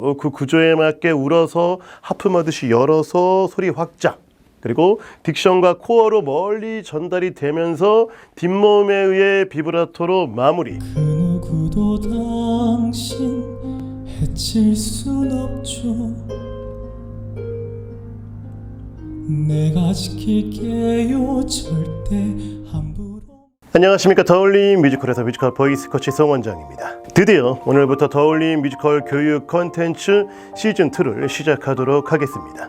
어, 그 구조에 맞게 울어서 하품하듯이 열어서 소리 확장. 그리고 딕션과 코어로 멀리 전달이 되면서 뒷몸에 의해 비브라토로 마무리. 그 누구도 당신 해칠 순 없죠 내가 지킬게요 절대 함부로 안녕하십니까 더울림 뮤지컬에서 뮤지컬 보이스 코치 송원장입니다. 드디어 오늘부터 더울림 뮤지컬 교육 컨텐츠 시즌2를 시작하도록 하겠습니다.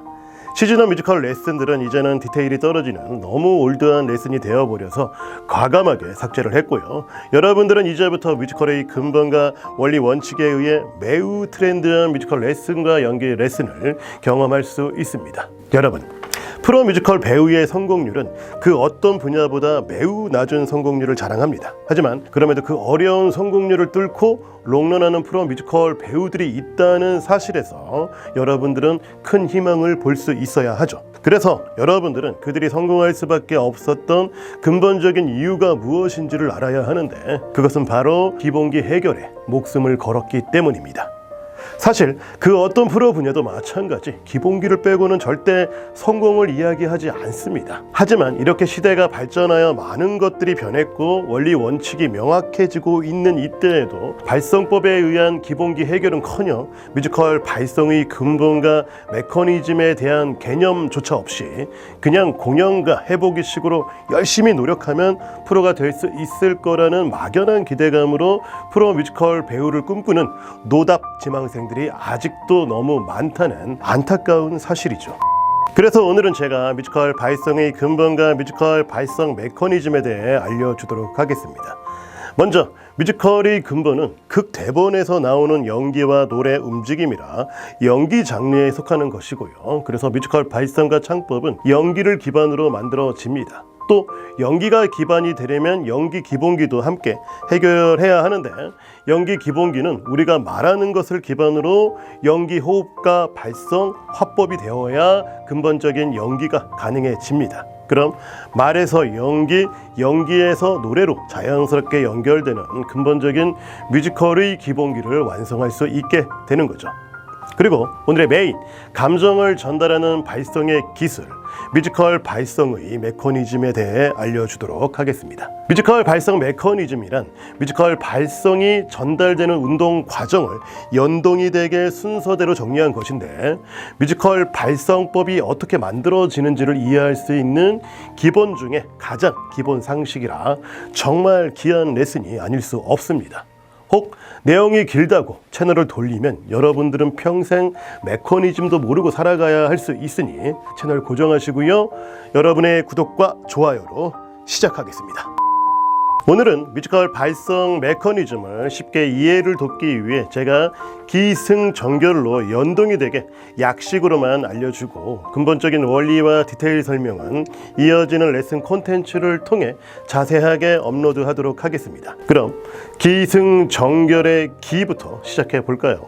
시즌1 뮤지컬 레슨들은 이제는 디테일이 떨어지는 너무 올드한 레슨이 되어버려서 과감하게 삭제를 했고요. 여러분들은 이제부터 뮤지컬의 근본과 원리 원칙에 의해 매우 트렌드한 뮤지컬 레슨과 연기 레슨을 경험할 수 있습니다. 여러분 프로 뮤지컬 배우의 성공률은 그 어떤 분야보다 매우 낮은 성공률을 자랑합니다. 하지만 그럼에도 그 어려운 성공률을 뚫고 롱런하는 프로 뮤지컬 배우들이 있다는 사실에서 여러분들은 큰 희망을 볼 수 있어야 하죠. 그래서 여러분들은 그들이 성공할 수밖에 없었던 근본적인 이유가 무엇인지를 알아야 하는데 그것은 바로 기본기 해결에 목숨을 걸었기 때문입니다. 사실 그 어떤 프로 분야도 마찬가지 기본기를 빼고는 절대 성공을 이야기하지 않습니다. 하지만 이렇게 시대가 발전하여 많은 것들이 변했고 원리 원칙이 명확해지고 있는 이때에도 발성법에 의한 기본기 해결은커녕 뮤지컬 발성의 근본과 메커니즘에 대한 개념조차 없이 그냥 공연과 해보기식으로 열심히 노력하면 프로가 될 수 있을 거라는 막연한 기대감으로 프로 뮤지컬 배우를 꿈꾸는 노답 지망 생들이 아직도 너무 많다는 안타까운 사실이죠. 그래서 오늘은 제가 뮤지컬 발성의 근본과 뮤지컬 발성 메커니즘에 대해 알려주도록 하겠습니다. 먼저 뮤지컬의 근본은 극 대본에서 나오는 연기와 노래 움직임이라 연기 장르에 속하는 것이고요. 그래서 뮤지컬 발성과 창법은 연기를 기반으로 만들어집니다. 또 연기가 기반이 되려면 연기 기본기도 함께 해결해야 하는데 연기 기본기는 우리가 말하는 것을 기반으로 연기 호흡과 발성, 화법이 되어야 근본적인 연기가 가능해집니다. 그럼 말에서 연기, 연기에서 노래로 자연스럽게 연결되는 근본적인 뮤지컬의 기본기를 완성할 수 있게 되는 거죠. 그리고 오늘의 메인 감정을 전달하는 발성의 기술 뮤지컬 발성의 메커니즘에 대해 알려주도록 하겠습니다. 뮤지컬 발성 메커니즘이란 뮤지컬 발성이 전달되는 운동 과정을 연동이 되게 순서대로 정리한 것인데 뮤지컬 발성법이 어떻게 만들어지는지를 이해할 수 있는 기본 중에 가장 기본 상식이라 정말 귀한 레슨이 아닐 수 없습니다. 혹 내용이 길다고 채널을 돌리면 여러분들은 평생 메커니즘도 모르고 살아가야 할 수 있으니 채널 고정하시고요. 여러분의 구독과 좋아요로 시작하겠습니다. 오늘은 뮤지컬 발성 메커니즘을 쉽게 이해를 돕기 위해 제가 기승전결로 연동이 되게 약식으로만 알려주고 근본적인 원리와 디테일 설명은 이어지는 레슨 콘텐츠를 통해 자세하게 업로드하도록 하겠습니다. 그럼 기승전결의 기부터 시작해 볼까요?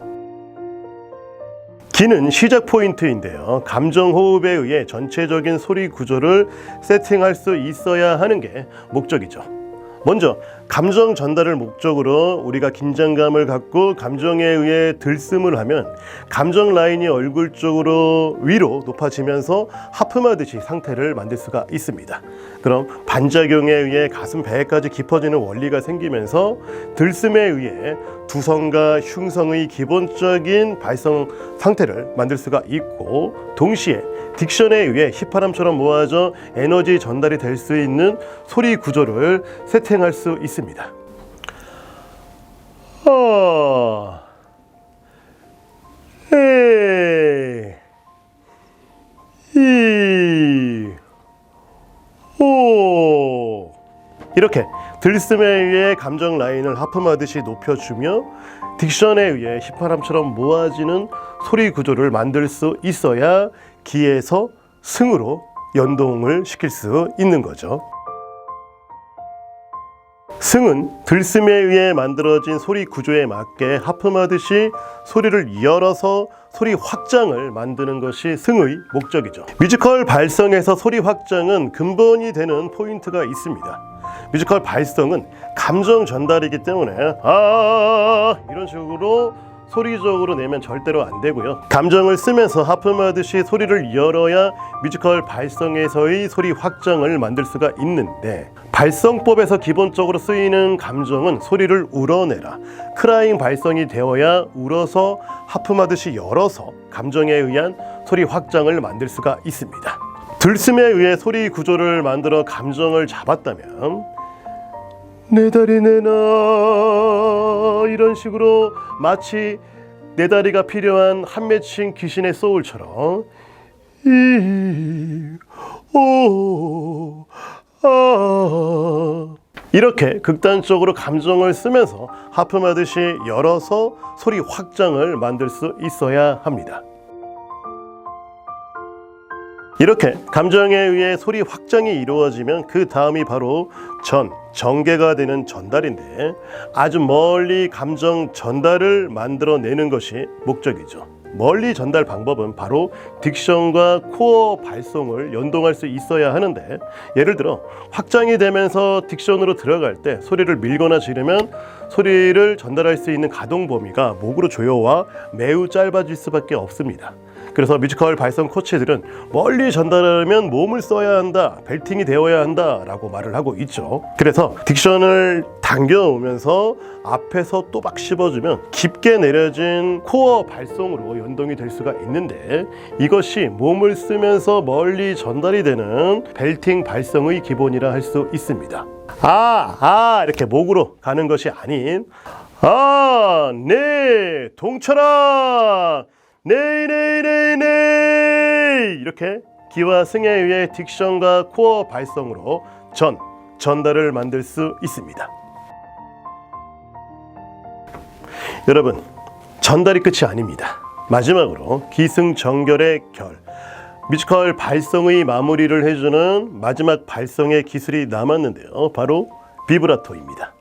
기는 시작 포인트인데요. 감정 호흡에 의해 전체적인 소리 구조를 세팅할 수 있어야 하는 게 목적이죠. 먼저 감정 전달을 목적으로 우리가 긴장감을 갖고 감정에 의해 들숨을 하면 감정 라인이 얼굴 쪽으로 위로 높아지면서 하품하듯이 상태를 만들 수가 있습니다. 그럼 반작용에 의해 가슴 배까지 깊어지는 원리가 생기면서 들숨에 의해 두성과 흉성의 기본적인 발성 상태를 만들 수가 있고 동시에 딕션에 의해 휘파람처럼 모아져 에너지 전달이 될 수 있는 소리 구조를 세팅할 수 있습니다. 어, 에, 이, 오. 이렇게 들숨에 의해 감정 라인을 하품하듯이 높여주며 딕션에 의해 휘파람처럼 모아지는 소리 구조를 만들 수 있어야 기에서 승으로 연동을 시킬 수 있는 거죠. 승은 들숨에 의해 만들어진 소리 구조에 맞게 하품하듯이 소리를 열어서 소리 확장을 만드는 것이 승의 목적이죠. 뮤지컬 발성에서 소리 확장은 근본이 되는 포인트가 있습니다. 뮤지컬 발성은 감정 전달이기 때문에 아 이런 식으로 소리적으로 내면 절대로 안 되고요. 감정을 쓰면서 하품하듯이 소리를 열어야 뮤지컬 발성에서의 소리 확장을 만들 수가 있는데 발성법에서 기본적으로 쓰이는 감정은 소리를 울어내라. 크라잉 발성이 되어야 울어서 하품하듯이 열어서 감정에 의한 소리 확장을 만들 수가 있습니다. 들숨에 의해 소리 구조를 만들어 감정을 잡았다면 내 다리 내놔 이런 식으로 마치 내 다리가 필요한 한 맺힌 귀신의 소울처럼 이오 아 이렇게 극단적으로 감정을 쓰면서 하품하듯이 열어서 소리 확장을 만들 수 있어야 합니다. 이렇게 감정에 의해 소리 확장이 이루어지면 그 다음이 바로 전, 전개가 되는 전달인데 아주 멀리 감정 전달을 만들어내는 것이 목적이죠. 멀리 전달 방법은 바로 딕션과 코어 발성을 연동할 수 있어야 하는데 예를 들어 확장이 되면서 딕션으로 들어갈 때 소리를 밀거나 지르면 소리를 전달할 수 있는 가동 범위가 목으로 조여와 매우 짧아질 수밖에 없습니다. 그래서 뮤지컬 발성 코치들은 멀리 전달하려면 몸을 써야 한다, 벨팅이 되어야 한다라고 말을 하고 있죠. 그래서 딕션을 당겨오면서 앞에서 또박 씹어주면 깊게 내려진 코어 발성으로 연동이 될 수가 있는데 이것이 몸을 쓰면서 멀리 전달이 되는 벨팅 발성의 기본이라 할 수 있습니다. 아, 아 이렇게 목으로 가는 것이 아닌 아, 네, 동철아. 네이 이렇게 기와 승에 의해 딕션과 코어 발성으로 전 전달을 만들 수 있습니다. 여러분 전달이 끝이 아닙니다. 마지막으로 기승전결의 결 뮤지컬 발성의 마무리를 해주는 마지막 발성의 기술이 남았는데요. 바로 비브라토입니다.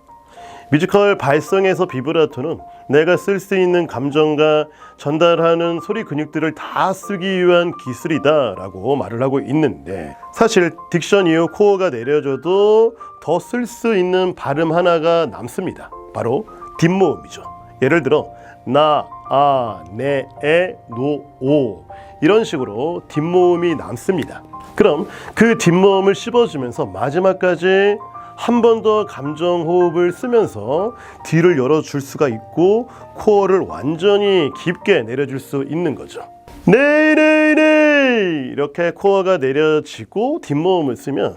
뮤지컬 발성에서 비브라토는 내가 쓸 수 있는 감정과 전달하는 소리 근육들을 다 쓰기 위한 기술이다 라고 말을 하고 있는데 사실 딕션 이후 코어가 내려져도 더 쓸 수 있는 발음 하나가 남습니다. 바로 뒷모음이죠. 예를 들어 나, 아, 네, 에, 노, 오 이런 식으로 뒷모음이 남습니다. 그럼 그 뒷모음을 씹어주면서 마지막까지 한 번 더 감정 호흡을 쓰면서 뒤를 열어줄 수가 있고 코어를 완전히 깊게 내려줄 수 있는 거죠. 네 네 네 이렇게 코어가 내려지고 뒷모음을 쓰면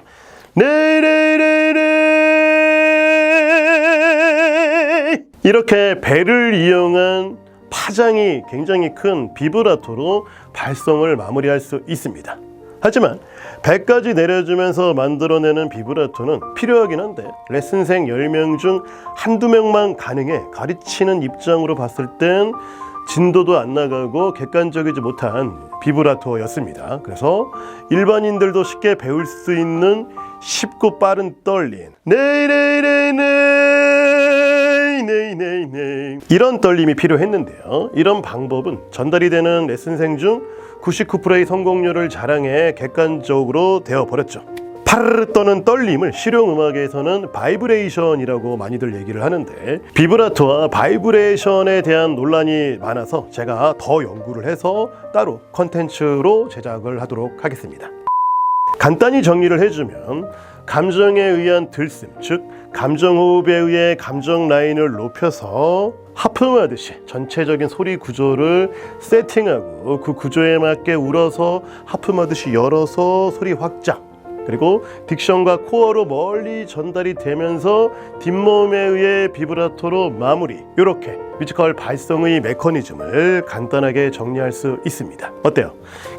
네 네 네 네 이렇게 배를 이용한 파장이 굉장히 큰 비브라토로 발성을 마무리할 수 있습니다. 하지만 배까지 내려주면서 만들어내는 비브라토는 필요하긴 한데 레슨생 10명 중 한두 명만 가능해 가르치는 입장으로 봤을 땐 진도도 안 나가고 객관적이지 못한 비브라토였습니다. 그래서 일반인들도 쉽게 배울 수 있는 쉽고 빠른 떨림 네이네이네이네 이네이네이 이런 떨림이 필요했는데요. 이런 방법은 전달이 되는 레슨생 중 99%의 성공률을 자랑해 객관적으로 되어버렸죠. 파르르 떠는 떨림을 실용 음악에서는 바이브레이션이라고 많이들 얘기를 하는데 비브라토와 바이브레이션에 대한 논란이 많아서 제가 더 연구를 해서 따로 컨텐츠로 제작을 하도록 하겠습니다. 간단히 정리를 해주면 감정에 의한 들숨, 즉 감정 호흡에 의해 감정 라인을 높여서 하품하듯이 전체적인 소리 구조를 세팅하고 그 구조에 맞게 울어서 하품하듯이 열어서 소리 확장 그리고 딕션과 코어로 멀리 전달이 되면서 뒷모음에 의해 비브라토로 마무리 이렇게 뮤지컬 발성의 메커니즘을 간단하게 정리할 수 있습니다 어때요?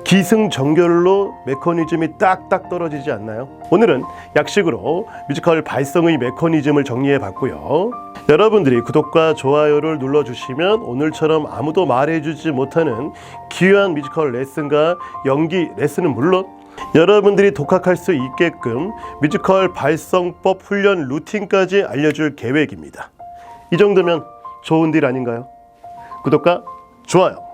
기승전결로 메커니즘이 딱딱 떨어지지 않나요? 오늘은 약식으로 뮤지컬 발성의 메커니즘을 정리해 봤고요 여러분들이 구독과 좋아요를 눌러주시면 오늘처럼 아무도 말해주지 못하는 귀한 뮤지컬 레슨과 연기 레슨은 물론 여러분들이 독학할 수 있게끔 뮤지컬 발성법 훈련 루틴까지 알려줄 계획입니다. 이 정도면 좋은 딜 아닌가요? 구독과 좋아요